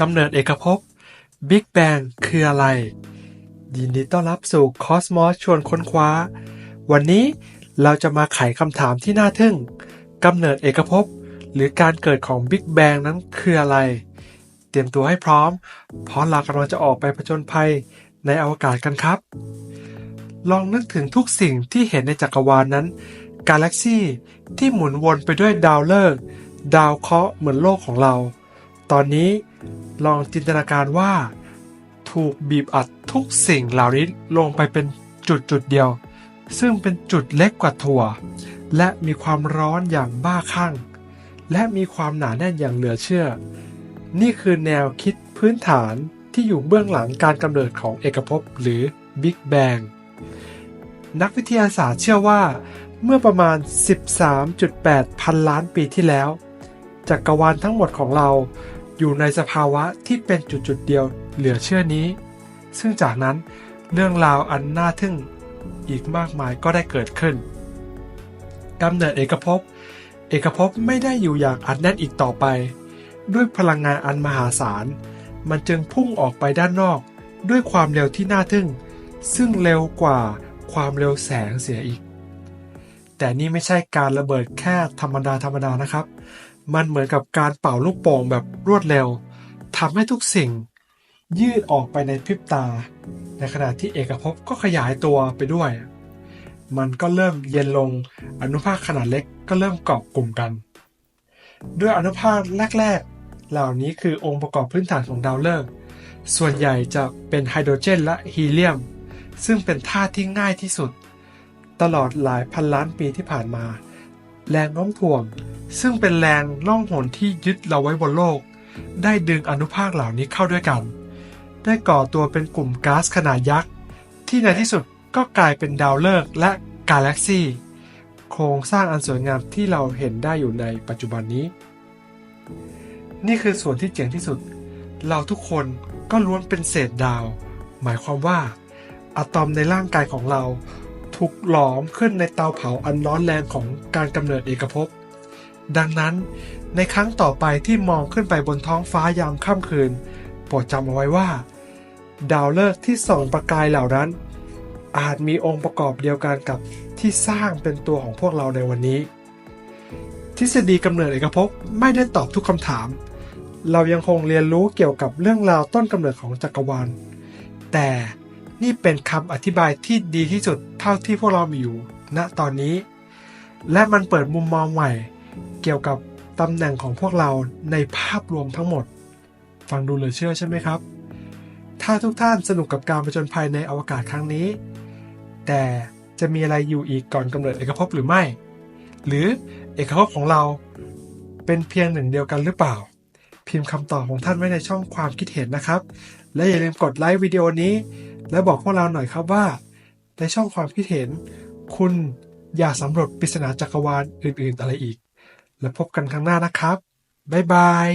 กำเนิดเอกภพ Big Bang คืออะไร ยินดีต้อนรับสู่ Cosmos ชวนค้นคว้า วันนี้เราจะมาไขคำถามที่น่าทึ่ง กำเนิดเอกภพ หรือการเกิดของ Big Bang นั้นคืออะไร เตรียมตัวให้พร้อม เพราะเรากำลังจะออกไปผจญภัยในอวกาศกันครับ ลองนึกถึงทุกสิ่งที่เห็นในจักรวาลนนั้น กาแล็กซี่ที่หมุนวนไปด้วยดาวฤกษ์ดาวเคราะห์เหมือนโลกของเรา ตอนนี้ลองจินตนาการว่า ถูกบีบอัดทุกสิ่งเหล่านี้ลงไปเป็นจุดจุดเดียว ซึ่งเป็นจุดเล็กกว่าถั่ว และมีความร้อนอย่างบ้าคลั่ง และมีความหนาแน่นอย่างเหลือเชื่อ นี่คือแนวคิดพื้นฐานที่อยู่เบื้องหลังการกำเนิดของเอกภพหรือ Big Bang นักวิทยาศาสตร์เชื่อว่า เมื่อประมาณ 13.8 พันล้านปีที่แล้วจักรวาลทั้งหมดของเรา อยู่ในสภาวะที่เป็นจุดๆเดียวเหลือเชื่อนี้ ซึ่งจากนั้นเรื่องราวอันน่าทึ่งอีกมากมายก็ได้เกิดขึ้นกำเนิดเอกภพ เอกภพไม่ได้อยู่อย่างอัดแน่นอีกต่อไป ด้วยพลังงานอันมหาศาล มันจึงพุ่งออกไปด้านนอก ด้วยความเร็วที่น่าทึ่ง ซึ่งเร็วกว่าความเร็วแสงเสียอีก แต่นี่ไม่ใช่การระเบิดแค่ธรรมดาธรรมดานะครับ มันเหมือนกับการเป่าลูกโป่งแบบรวดเร็วทำให้ทุกสิ่ง ยืดออกไปในพริบตา ในขณะที่เอกภพก็ขยายตัวไปด้วย มันก็เริ่มเย็นลงอนุภาคขนาดเล็กก็เริ่มเกาะกลุ่มกัน ด้วยอนุภาคแรก ๆ เหล่านี้คือองค์ประกอบพื้นฐานของดาวฤกษ์ส่วนใหญ่จะเป็นไฮโดรเจนและฮีเลียม ซึ่งเป็นธาตุที่ง่ายที่สุด ตลอดหลายพันล้านปีที่ผ่านมา แรงโน้มถ่วง ซึ่งเป็นแรงล่องหนที่ยึดเราไว้บนโลก ได้ดึงอนุภาคเหล่านี้เข้าด้วยกัน ได้ก่อตัวเป็นกลุ่มก๊าซขนาดยักษ์ ที่ในที่สุดก็กลายเป็นดาวฤกษ์และกาแล็กซีโครงสร้างอันสวยงามที่เราเห็นได้อยู่ในปัจจุบันนี้ นี่คือส่วนที่เจ๋งที่สุด เราทุกคนก็ล้วนเป็นเศษดาว หมายความว่า อะตอมในร่างกายของเรา ถูกหลอมขึ้นในเตาเผาอันร้อนแรงของการกำเนิดเอกภพ ดังนั้นในครั้งต่อไปที่มองขึ้นไปบนท้องฟ้ายามค่ำคืน โปรดจำเอาไว้ว่า ดาวฤกษ์ที่ส่องประกายเหล่านั้น อาจมีองค์ประกอบเดียวกันกับที่สร้างเป็นตัวของพวกเราในวันนี้ ทฤษฎีกำเนิดเอกภพไม่ได้ตอบทุกคำถาม เรายังคงเรียนรู้เกี่ยวกับเรื่องราวต้นกำเนิดของจักรวาล แต่นี่เป็นคำอธิบายที่ดีที่สุดเท่าที่พวกเรามีอยู่ ณตอนนี้ และมันเปิดมุมมองใหม่ เกี่ยวกับตำแหน่งของพวกเราในภาพรวมทั้งหมด ฟังดูเหลือเชื่อใช่ไหมครับ ถ้าทุกท่านสนุกกับการผจญภัยในอวกาศครั้งนี้ แต่จะมีอะไรอยู่อีกก่อนกำเนิดเอกภพหรือไม่ หรือเอกภพของเราเป็นเพียงหนึ่งเดียวกันหรือเปล่า พิมพ์คำตอบของท่านไว้ในช่องความคิดเห็นนะครับ และอย่าลืมกดไลค์วิดีโอนี้ และบอกพวกเราหน่อยครับว่า ในช่องความคิดเห็น คุณอยากสำรวจปริศนาจักรวาลอื่น ๆ อะไรอีก แล้วพบกันครั้งหน้านะครับ บ๊ายบาย